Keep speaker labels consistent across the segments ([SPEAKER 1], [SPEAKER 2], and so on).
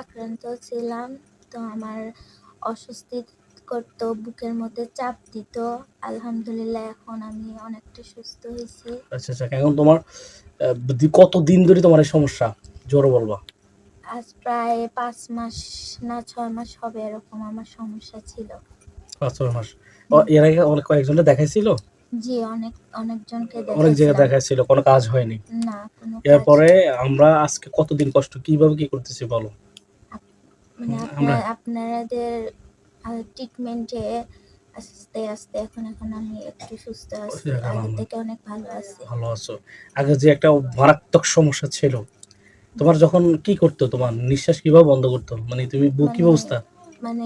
[SPEAKER 1] আক্রান্ত ছিলাম তো আমার অস্বস্তি করতো বুকের মধ্যে চাপ দিত। আলহামদুলিল্লাহ এখন আমি অনেকটা সুস্থ হয়েছি।
[SPEAKER 2] আচ্ছা আচ্ছা এখন তোমার কত দিন ধরে তোমার এই সমস্যা? জোরে বলবা।
[SPEAKER 1] আজ প্রায় পাঁচ মাস না ছয় মাস হবে এরকম আমার সমস্যা ছিল।
[SPEAKER 2] পাঁচ ছয় মাস। এর আগে অনেক কয়েকজনকে দেখাইছিল?
[SPEAKER 1] জি অনেক অনেকজনকে
[SPEAKER 2] অনেক জায়গায়। দেখাইছিল কোনো কাজ হয়নি।
[SPEAKER 1] না
[SPEAKER 2] এরপরে আমরা আজকে কতদিন কষ্ট কীভাবে কি করতেছি বলো?
[SPEAKER 1] মানে আপনার আপনাদের ট্রিটমেন্টে আস্তে আস্তে এখন এখন আমি একটু সুস্থ আছি। আগে থেকে অনেক ভালো আছি।
[SPEAKER 2] ভালো আছো। আগে যে একটা মারাত্মক সমস্যা ছিল তোমার যখন কি করতো? তোমার নিঃশ্বাস কীভাবে বন্ধ করতো? মানে তুমি বুক কি
[SPEAKER 1] মানে-
[SPEAKER 2] অবস্থা
[SPEAKER 1] মানে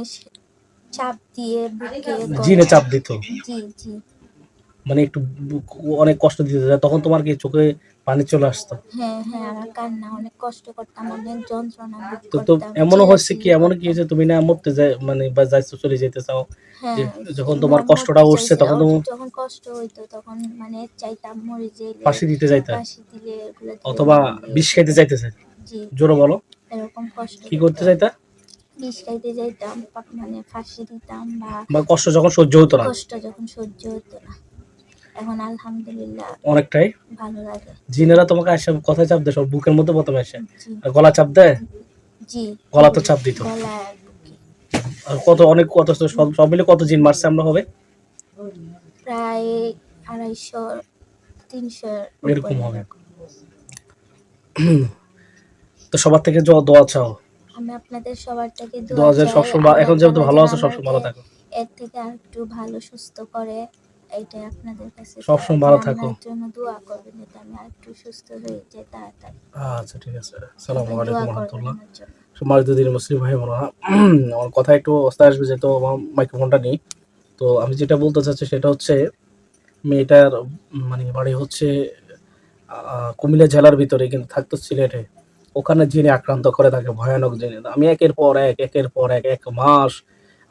[SPEAKER 1] চাপ দিয়ে বুকে
[SPEAKER 2] জিনে চাপ দিত।
[SPEAKER 1] জি জি।
[SPEAKER 2] মানে একটু অনেক কষ্ট দিতে যায় তখন তোমার কি চোখে পানি চলে আসতো?
[SPEAKER 1] হ্যাঁ হ্যাঁ আমার কান্না অনেক কষ্ট করতাম অনেক যন্ত্রণা
[SPEAKER 2] তো তো এমনও হচ্ছে কি? এমন কি যে তুমি না মরতে যায় মানে বা যাইছো চলে যেতে চাও?
[SPEAKER 1] হ্যাঁ,
[SPEAKER 2] যখন তোমার কষ্টটা উঠছে তখন তুমি
[SPEAKER 1] যখন কষ্ট হইতো তখন মানে চাইতাম মরে যেলে
[SPEAKER 2] ফাঁসি দিতে যাইতে?
[SPEAKER 1] ফাঁসি দিলে
[SPEAKER 2] অথবা। বিষ খাইতে যাইতেছে?
[SPEAKER 1] জি।
[SPEAKER 2] জোরে বলো।
[SPEAKER 1] এরকম কষ্ট
[SPEAKER 2] কি করতে চাইতা
[SPEAKER 1] বিষ খাইতে যাইতাম মানে ফাঁসি দিতাম বা
[SPEAKER 2] কষ্ট যখন সহ্য হতো না?
[SPEAKER 1] কষ্ট যখন সহ্য হতো না। এখন আলহামদুলিল্লাহ
[SPEAKER 2] অনেকটাই?
[SPEAKER 1] ভালো লাগে।
[SPEAKER 2] জিনেরা তোমাকে আসে কথায় চাপ দেয় সব বুকের মধ্যে প্রথমে আসে। আর গলা চাপ দেয়?
[SPEAKER 1] জি।
[SPEAKER 2] গলা তো চাপ দিত।
[SPEAKER 1] আর
[SPEAKER 2] কত অনেক কত সব মিলে কত জিন মারছে আমরা হবে?
[SPEAKER 1] প্রায় আড়াইশো তিনশো
[SPEAKER 2] এরকম হবে। তো সবার থেকে দোয়া চাও?
[SPEAKER 1] আমি আপনাদের সবার থেকে
[SPEAKER 2] দোয়া
[SPEAKER 1] চাই,
[SPEAKER 2] সবসময় এখন যেহেতু ভালো আছো সবসময় ভালো থাকো।
[SPEAKER 1] এর থেকে আর একটু ভালো সুস্থ করে এইটাই আপনাদের কাছে
[SPEAKER 2] সবসময়। ভালো থাকো।
[SPEAKER 1] জন্য দোয়া করবেন যাতে আমি একটু সুস্থ হয়ে যাই তাড়াতাড়ি।
[SPEAKER 2] আচ্ছা ঠিক আছে। সালামু
[SPEAKER 1] দোয়া
[SPEAKER 2] আলাইকুম রহমতুল্লাহ। সম্মানিত দিন মুসলিম ভাই বোনেরা আমার কথা একটু অবস্থায় আসবে যেহেতু আমার মাইক্রোফোনটা নেই। তো আমি যেটা বলতে চাচ্ছি সেটা হচ্ছে মেয়েটার মানে বাড়ি হচ্ছে কুমিল্লা জেলার ভিতরে কিন্তু থাকতো সিলেটে। ওখানে জেনে আক্রান্ত করে তাকে ভয়ানক জেনে আমি একের পর এক একের পর এক এক মাস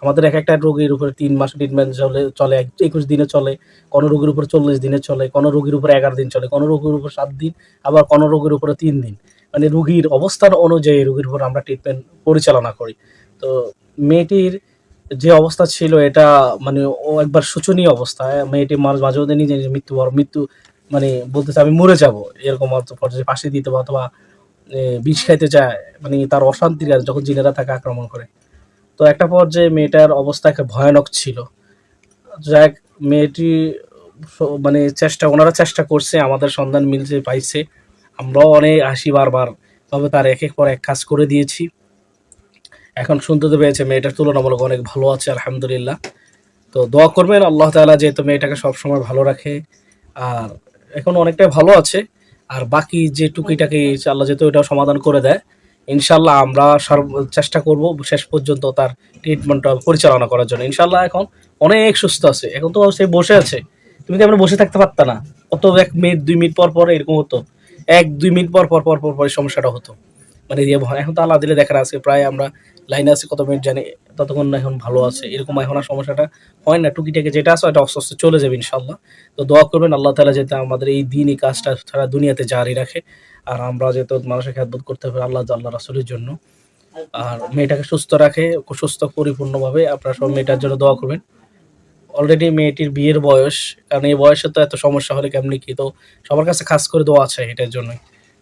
[SPEAKER 2] আমাদের এক একটা রোগীর উপরে তিন মাস ট্রিটমেন্ট চলে চলে, এক, একুশ দিনে চলে, কোনো রোগীর উপরে চল্লিশ দিনে চলে, কোনো রোগীর উপরে এগারো দিন চলে, কোনো রোগীর উপর সাত দিন, আবার কোনো রোগীর উপরে তিন দিন। মানে রুগীর অবস্থান অনুযায়ী রুগীর উপর আমরা ট্রিটমেন্ট পরিচালনা করি। তো মেয়েটির যে অবস্থা ছিল, এটা মানে ও একবার শোচনীয় অবস্থা। মেয়েটি মাঝে মাঝে মধ্যে নিজে মৃত্যু বড় মৃত্যু মানে বলতেছে আমি মরে যাব। এরকম অর্থ পর্যায়ে পাশে দিতে বা অথবা বিষ খাইতে চায় মানে তার অশান্তির যখন জিনেরা তাকে আক্রমণ করে। তো একটা পর্যায়ে মেয়েটার অবস্থা একটা ভয়ানক ছিল। যাক, মেয়েটি মানে চেষ্টা, ওনারা চেষ্টা করছে, আমাদের সন্ধান মিলছে পাইছে। আমরাও অনেক হাসি বারবার, তবে তার এক এক পর এক কাজ করে দিয়েছি। এখন শুনতে তো পেয়েছে, মেয়েটার তুলনামূলক অনেক ভালো আছে, আলহামদুলিল্লাহ। তো দোয়া করবেন, আল্লাহ তাআলা যেহেতু মেয়েটাকে সবসময় ভালো রাখে, আর এখন অনেকটাই ভালো আছে। আর বাকি যে টুকিটাকি আল্লাহ যেহেতু এটাও সমাধান করে দেয় ইনশাল্লাহ আমরা সর্ব চেষ্টা করব শেষ পর্যন্ত তার ট্রিটমেন্টটা পরিচালনা করার জন্য। ইনশাল্লাহ এখন অনেক সুস্থ আছে। এখন তো সে বসে আছে। তুমি তো আমরা বসে থাকতে পারতা না? অত এক মিনিট, দুই মিনিট পর পর এরকম হতো। এক, দুই মিনিট পর পর পর পর সমস্যাটা হতো। মানে ভয়- এখন তো আল্লাহ দিলে দেখার আছে, প্রায় আমরা লাইনে আছি, কত মিনিট জানি, ততক্ষণ এখন ভালো আছে, এরকম এখন আর সমস্যাটা হয় না, টুকিটাকে যেটা আছে আস্তে আস্তে চলে যাবে ইনশাল্লাহ তো দোয়া করবেন আল্লাহ তালা যাতে আমাদের এই দিন, এই কাজটা সারা দুনিয়াতে জারি রাখে, আর আমরা যেহেতু মানুষের খেদবোধ করতে হবে আল্লাহ আল্লাহ রাসুলের জন্য। আর মেয়েটাকে সুস্থ রাখে, সুস্থ পরিপূর্ণভাবে, আপনারা সব মেয়েটার জন্য দোয়া করবেন। অলরেডি মেয়েটির বিয়ের বয়স, কারণ এই বয়সে তো এত সমস্যা হলে কেমনি কি? তো সবার কাছে খাস করে দোয়া আছে এটার জন্য